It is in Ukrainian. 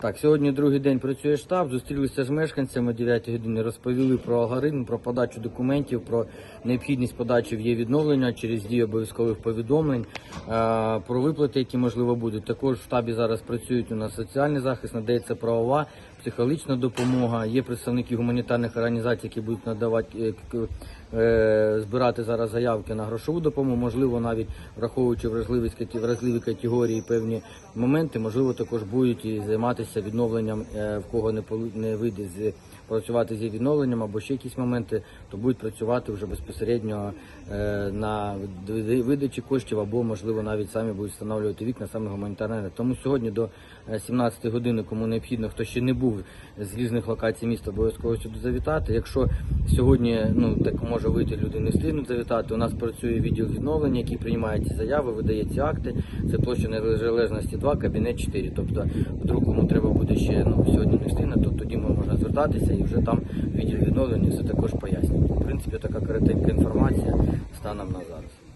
Так, сьогодні другий день працює штаб. Зустрілися з мешканцями о 9 годині, розповіли про алгоритм, про подачу документів, про необхідність подачі в є відновлення через дію обов'язкових повідомлень, е, про виплати, які можливо будуть. Також в штабі зараз працюють у нас соціальний захист, надається правова, психологічна допомога. Є представники гуманітарних організацій, які будуть надавати е, е, збирати зараз заявки на грошову допомогу. Можливо, навіть враховуючи вразливі категорії, певні моменти, можливо, також будуть і займатися відновленням, е, в кого не вийде з працювати зі відновленням або ще якісь моменти, то будуть працювати вже безпосередньо е, на видачі коштів, або можливо навіть самі будуть встановлювати вікна саме гуманітарне. Тому сьогодні до е, 17 години, кому необхідно, хто ще не був з різних локацій міста, обов'язково сюди завітати. Якщо сьогодні ну так може вийти люди не встигнуть завітати. У нас працює відділ відновлення, який приймає ці заяви, видає ці акти. Це площа незалежності 2, кабінет 4. Тобто, треба буде ще ну сьогодні не встигне, то тоді можна звертатися і вже там відділ відновлення все також пояснює. В принципі, така коротенька інформація станом на зараз.